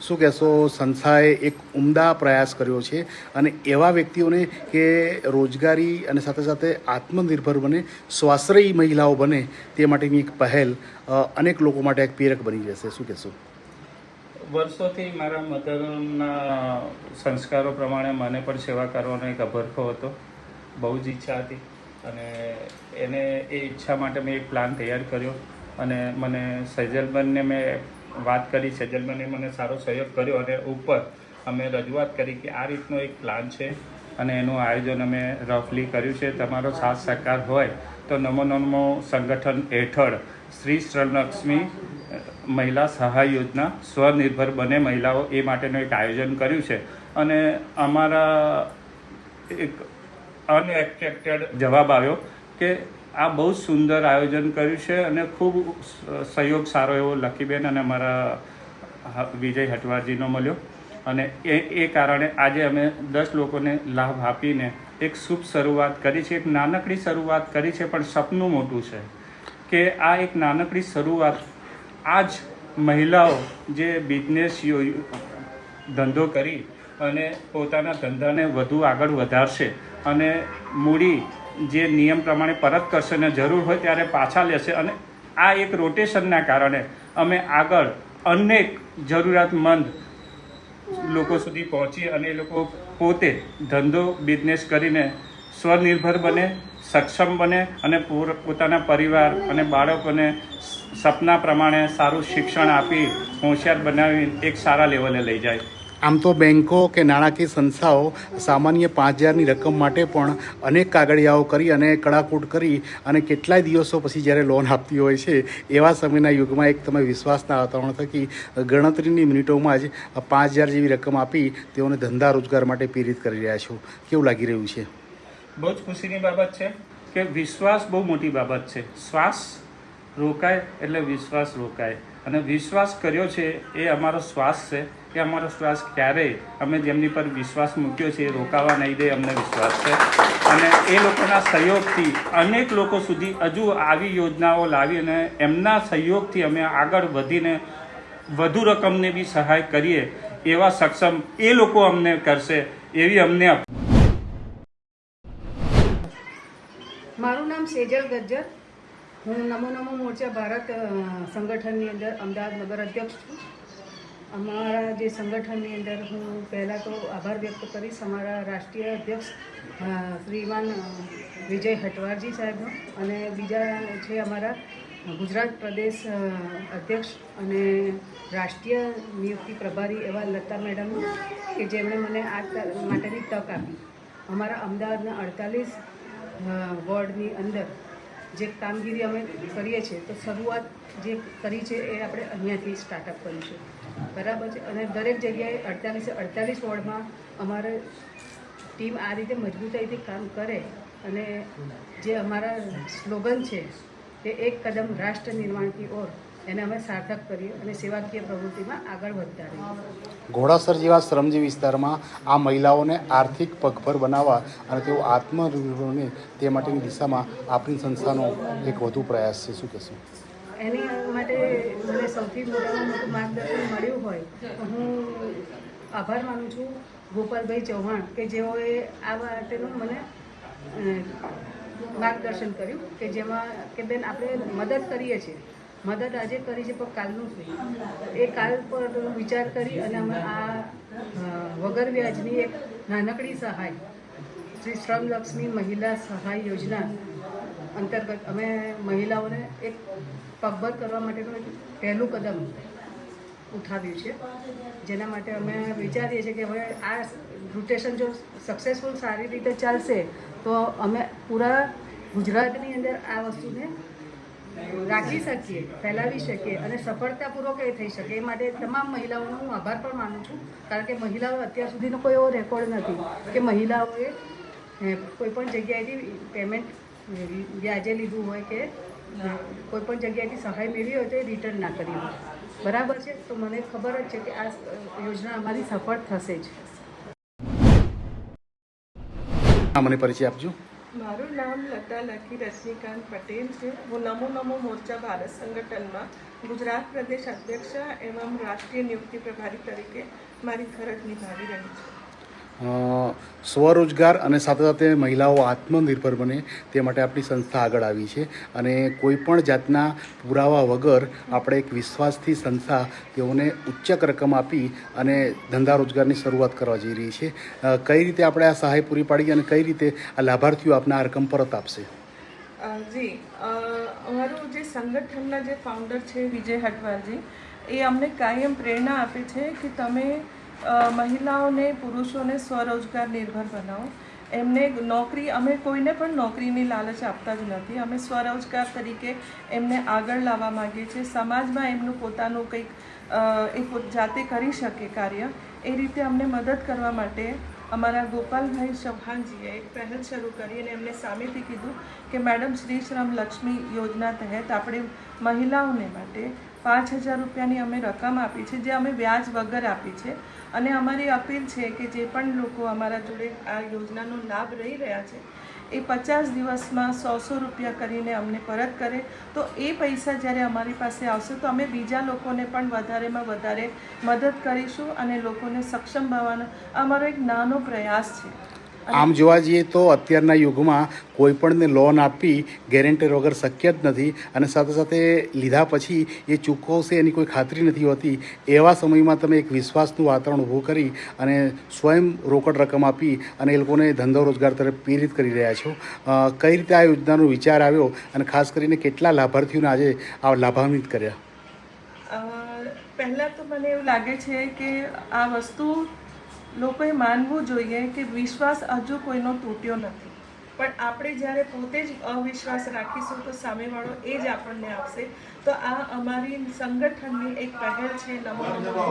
શું કહેશો, સંસ્થાએ એક ઉમદા પ્રયાસ કર્યો છે અને એવા વ્યક્તિઓને કે રોજગારી અને સાથે સાથે આત્મનિર્ભર બને, સ્વાશ્રયી મહિલાઓ બને, તે માટેની એક પહેલ અનેક લોકો માટે એક પ્રેરક બની જશે. શું કહેશો? વર્ષોથી મારા મધરના સંસ્કારો પ્રમાણે મને પણ સેવા કરવાનો એક અભરખો હતો. બહુ જ ઈચ્છા હતી અને એને એ ઈચ્છા માટે મેં એક પ્લાન તૈયાર કર્યો અને મને સજલબનને મેં વાત કરી સજલબને મને સારો સહયોગ કર્યો અને ઉપર અમે રજૂઆત કરી કે આ રીતનો એક પ્લાન છે અને એનું આયોજન અમે રફલી કર્યું છે. તમારો સાથ સહકાર હોય તો નમો નમો સંગઠન હેઠળ શ્રી શ્રલક્ષ્મી મહિલા સહાય યોજના, સ્વનિર્ભર બને મહિલાઓ એ માટેનું એક આયોજન કર્યું છે. અને અમારા એક અનએક્સપેક્ટેડ જવાબ આવ્યો કે આ બહુ સુંદર આયોજન કર્યું છે અને ખૂબ સહયોગ સારો એવો લકીબેન અને અમારા વિજય હટવારજીનો મળ્યો. અને એ એ કારણે આજે અમે દસ લોકોને લાભ આપીને એક શુભ શરૂઆત કરી છે, એક નાનકડી શરૂઆત કરી છે, પણ સપનું મોટું છે કે આ એક નાનકડી શરૂઆત આ જ મહિલાઓ જે બિઝનેસ ધંધો કરી અને પોતાના ધંધાને વધુ આગળ વધારશે અને મૂડી જે નિયમ પ્રમાણે પરત કરશે અને જરૂર હોય ત્યારે પાછા લેશે અને આ એક રોટેશનના કારણે અમે આગળ અનેક જરૂરિયાતમંદ લોકો સુધી પહોંચી અને એ લોકો પોતે ધંધો બિઝનેસ કરીને સ્વનિર્ભર બને, સક્ષમ બને અને પોતાના પરિવાર અને બાળકોને સપના પ્રમાણે સારું શિક્ષણ આપી, હોશિયાર બનાવી એક સારા લેવલે લઈ જાય. આમ તો બેન્કો કે નાણાકીય સંસ્થાઓ સામાન્ય પાંચ હજારની રકમ માટે પણ અનેક કાગળિયાઓ કરી અને કડાકૂટ કરી અને કેટલાય દિવસો પછી જ્યારે લોન આપતી હોય છે, એવા સમયના યુગમાં એક તમે વિશ્વાસના વાતાવરણ થકી ગણતરીની મિનિટોમાં જ પાંચ હજાર જેવી રકમ આપી તેઓને ધંધા રોજગાર માટે પ્રેરિત કરી રહ્યા છો. કેવું લાગી રહ્યું છે? બહુ જ ખુશીની બાબત છે કે વિશ્વાસ બહુ મોટી બાબત છે. શ્વાસ રોકાય એટલે વિશ્વાસ રોકાય. અને વિશ્વાસ કર્યો છે એ અમારો શ્વાસ છે. કે અમારો શ્વાસ ક્યારેય અમે જેમની પર વિશ્વાસ મૂક્યો છે એ રોકાવા નહીં દે અમને વિશ્વાસ છે. અને એ લોકોના સહયોગથી અનેક લોકો સુધી હજુ આવી યોજનાઓ લાવી અને એમના સહયોગથી અમે આગળ વધીને વધુ રકમને બી સહાય કરીએ એવા સક્ષમ એ લોકો અમને કરશે એવી અમને મારું નામ સેજલ ગજ્જર. હું નમો નમો મોરચા ભારત સંગઠનની અંદર અમદાવાદ નગર અધ્યક્ષ છું. અમારા જે સંગઠનની અંદર હું પહેલાં તો આભાર વ્યક્ત કરીશ. અમારા રાષ્ટ્રીય અધ્યક્ષ શ્રીમાન વિજય હટવારજી સાહેબનો અને બીજા છે અમારા ગુજરાત પ્રદેશ અધ્યક્ષ અને રાષ્ટ્રીય નિયુક્તિ પ્રભારી એવા લતા મેડમ કે જેમણે મને આ માટેની તક આપી. અમારા અમદાવાદના અડતાલીસ વોર્ડની અંદર જે કામગીરી અમે કરીએ છીએ, તો શરૂઆત જે કરી છે એ આપણે અહીંયાથી સ્ટાર્ટઅપ કર્યું છે બરાબર છે. અને દરેક જગ્યાએ અડતાલીસે અડતાલીસ વોર્ડમાં અમારે ટીમ આ રીતે મજબૂતાઈથી કામ કરે અને જે અમારા સ્લોગન છે તે એક કદમ રાષ્ટ્ર નિર્માણની ઓર એને અમે સાર્થક કરીએ અને સેવાકીય પ્રવૃત્તિમાં આગળ વધતા રહીએ. ઘોડાસર જેવા શ્રમજીવી વિસ્તારમાં આ મહિલાઓને આર્થિક પગભર બનાવવા અને તેઓ આત્મનિર્ભર તે માટેની દિશામાં આપણી સંસ્થાનો એક વધુ પ્રયાસ છે. શું કહેશું? એની માટે મને સૌથી મોટામાં મોટું માર્ગદર્શન મળ્યું હોય તો હું આભાર માનું છું ગોપાલભાઈ ચૌહાણ કે જેઓએ આ માટેનું મને માર્ગદર્શન કર્યું કે જેમાં કે બેન આપણે મદદ કરીએ છીએ. મદદ આજે કરી છે પણ કાલનું શું એ કાલ પર વિચાર કરી અને અમે આ વગર વ્યાજની એક નાનકડી સહાય, શ્રી શ્રમલક્ષ્મી મહિલા સહાય યોજના અંતર્ગત અમે મહિલાઓને એક પગભર કરવા માટેનું એક પહેલું કદમ ઉઠાવ્યું છે. જેના માટે અમે વિચારીએ છીએ કે હવે આ રોટેશન જો સક્સેસફુલ સારી રીતે ચાલશે, તો અમે પૂરા ગુજરાતની અંદર આ વસ્તુને રાખી શકીએ, ફેલાવી શકીએ અને સફળતાપૂર્વક એ થઈ શકે. એ માટે તમામ મહિલાઓનો હું આભાર પણ માનું છું, કારણ કે મહિલાઓ અત્યાર સુધીનો કોઈ એવો રેકોર્ડ નથી કે મહિલાઓએ કોઈ પણ જગ્યાએથી પેમેન્ટ વ્યાજે લીધું હોય કે કોઈ પણ જગ્યાએથી સહાય મેળવી હોય તો એ રિટર્ન ના કરી હોય. બરાબર છે? તો મને ખબર જ છે કે આ યોજના અમારી સફળ થશે જ. મને પરિચય આપજો. મારું નામ લતા લકી રજનીકાંત પટેલ છે. હું નમો નમો મોરચા ભારત સંગઠનમાં ગુજરાત પ્રદેશ અધ્યક્ષ એવમ રાષ્ટ્રીય નિયુક્તિ પ્રભારી તરીકે મારી ફરજ નિભાવી રહી છું. સ્વરોજગાર અને સાથે સાથે મહિલાઓ આત્મનિર્ભર બને તે માટે આપણી સંસ્થા આગળ આવી છે. અને કોઈ પણ જાતના પુરાવા વગર આપણે એક વિશ્વાસથી સંસ્થા તેઓને ઉચ્ચક રકમ આપી અને ધંધા રોજગારની શરૂઆત કરવા જઈ રહી છે. કઈ રીતે આપણે આ સહાય પૂરી પાડી અને કઈ રીતે આ લાભાર્થીઓ આપને આ રકમ પરત આપશે? જી. અમારું જે સંગઠનના જે ફાઉન્ડર છે વિજય હટવાલજી, એ અમને કાયમ પ્રેરણા આપે છે કે તમે મહિલાઓને, પુરુષોને સ્વરોજગાર નિર્ભર બનાવો. એમને નોકરી, અમે કોઈને પણ નોકરીની લાલચ આપતા જ નથી. અમે સ્વરોજગાર તરીકે એમને આગળ લાવવા માગીએ છીએ. સમાજમાં એમનું પોતાનું કંઈક એ જાતે કરી શકે કાર્ય. એ રીતે અમને મદદ કરવા માટે અમારા ગોપાલભાઈ ચૌહાણજીએ એક પહેલ શરૂ કરી અને એમને સામેથી કીધું કે, મેડમ, શ્રી શ્રમ લક્ષ્મી યોજના તહેત આપણે મહિલાઓને માટે પાંચ હજાર રૂપિયાની અમે રકમ આપી છે, જે અમે વ્યાજ વગર આપી છે. અને અમારી અપીલ છે કે જે પણ લોકો અમારા જોડે આ યોજનાનો લાભ રહી રહ્યા છે, એ પચાસ દિવસમાં સો સો રૂપિયા કરીને અમને પરત કરે. તો એ પૈસા જ્યારે અમારી પાસે આવશે, તો અમે બીજા લોકોને પણ વધારેમાં વધારે મદદ કરીશું અને લોકોને સક્ષમ બનાવવાનો અમારો એક નાનો પ્રયાસ છે. આમ જોવા જઈએ તો અત્યારના યુગમાં કોઈ પણને લોન આપવી ગેરંટી વગર શક્ય જ નથી અને સાથે સાથે લીધા પછી એ ચૂકવશે એની કોઈ ખાતરી નથી હોતી. એવા સમયમાં તમે એક વિશ્વાસનું વાતાવરણ ઊભું કરી અને સ્વયં રોકડ રકમ આપી અને એ લોકોને ધંધો રોજગાર તરફ પ્રેરિત કરી રહ્યા છો. કઈ રીતે આ યોજનાનો વિચાર આવ્યો અને ખાસ કરીને કેટલા લાભાર્થીઓને આજે આ લાભાન્વિત કર્યા? પહેલાં તો મને એવું લાગે છે કે આ વસ્તુ લોકોએ માનવું જોઈએ કે વિશ્વાસ હજુ કોઈનો તૂટ્યો નથી. પણ આપણે જ્યારે પોતે જ અવિશ્વાસ રાખીશું તો સામેવાળો એ જ આપણને આપશે. તો આ અમારી સંગઠનની એક પહેલ છે નમો નમો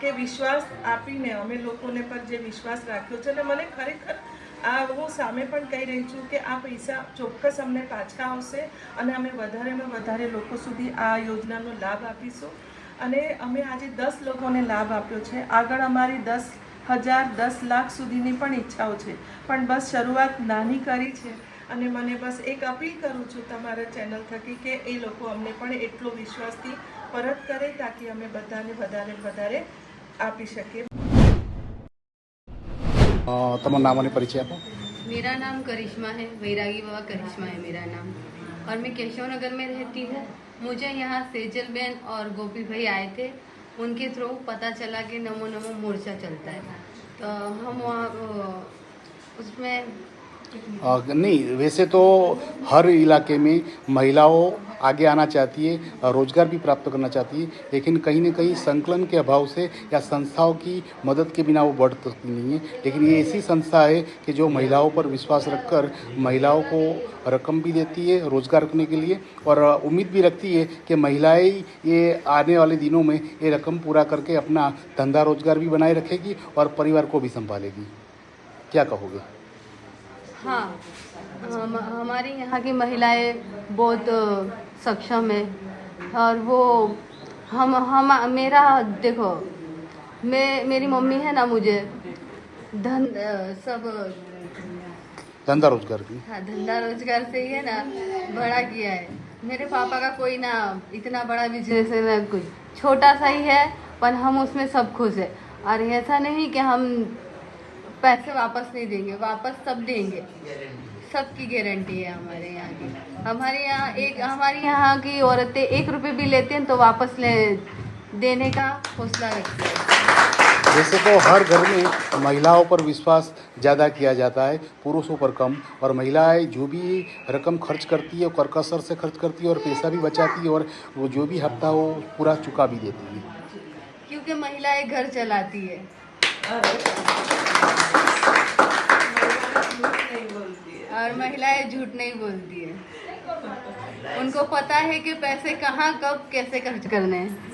કે વિશ્વાસ આપીને અમે લોકોને પર જે વિશ્વાસ રાખ્યો છે. અને મને ખરેખર આ હું સામે પણ કહી રહી છું કે આ પૈસા ચોક્કસ અમને પાછા આવશે અને અમે વધારેમાં વધારે લોકો સુધી આ યોજનાનો લાભ આપીશું. અને અમે આજે દસ લોકોને લાભ આપ્યો છે. આગળ અમારી દસ હજાર દસ લાખ સુધીની પણ ઈચ્છાઓ છે પણ બસ શરૂઆત નાની કરી છે અને મને બસ એક અપીલ કરું છું તમારા ચેનલ થકી કે એ લોકો અમને પણ એટલો વિશ્વાસથી પરત કરે તાકી અમે બધાને વધારે વધારે આપી શકીએ અ, તમારું નામ અને પરિચય આપો मेरा नाम करिश्मा है वैरागी बाबा करिश्मा है मेरा नाम और मैं केशव नगर में रहती हूँ मुझे यहाँ सेजल बेन और गोपी भाई आए थे उनके थ्रू पता चला कि नमो नमो मोर्चा चलता है तो हम वहाँ अ, उसमें अ, नहीं, वैसे तो हर इलाके में महिलाओं आगे आना चाहती है, रोज़गार भी प्राप्त करना चाहती है, लेकिन कहीं ना कहीं संकलन के अभाव से या संस्थाओं की मदद के बिना वो बढ़ सकती नहीं है। लेकिन ये ऐसी संस्था है कि जो महिलाओं पर विश्वास रखकर महिलाओं को रकम भी देती है, रोज़गार करने के लिए, और उम्मीद भी रखती है कि महिलाएँ ये आने वाले दिनों में ये रकम पूरा करके अपना धंधा रोज़गार भी बनाए रखेगी और परिवार को भी संभालेगी। क्या कहोगे? हाँ हम हमारी यहाँ की महिलाएँ बहुत सक्षम है। और वो हम हम मेरा देखो मैं मेरी मम्मी है ना मुझे धन सब धंधा रोज़गार की? हाँ धंधा रोज़गार से ही है ना बड़ा किया है। मेरे पापा का कोई ना इतना बड़ा बिज़नेस है ना कुछ छोटा सा ही है पर हम उसमें सब खुश है। और ऐसा नहीं कि हम पैसे वापस नहीं देंगे वापस सब देंगे। सबकी गारंटी है हमारे यहाँ की। हमारे यहाँ एक हमारे यहाँ की औरतें एक रुपये भी लेते हैं तो वापस ले देने का हौसला रखती है। वैसे तो हर घर में महिलाओं पर विश्वास ज़्यादा किया जाता है पुरुषों पर कम। और महिलाएँ जो भी रकम खर्च करती है करकसर से खर्च करती है और पैसा भी बचाती है और वो जो भी हफ़्ता हो पूरा चुका भी देती है। क्योंकि महिलाएँ घर चलाती है। और महिलाएँ झूठ नहीं बोलती है। उनको पता है कि पैसे कहाँ कब कैसे खर्च करने हैं।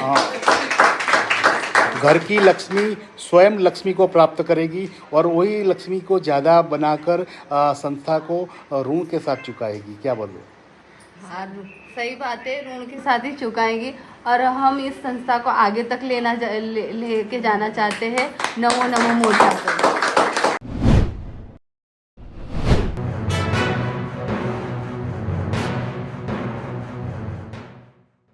हाँ। घर की लक्ष्मी स्वयं लक्ष्मी को प्राप्त करेगी और वही लक्ष्मी को ज़्यादा बनाकर संस्था को ऋण के साथ चुकाएगी। क्या बोलो? हाँ सही बात है ऋण के साथ ही चुकाएँगी। और हम इस संस्था को आगे तक लेना जा- ले, लेके जाना चाहते हैं। नमो नमो मोर्चा पर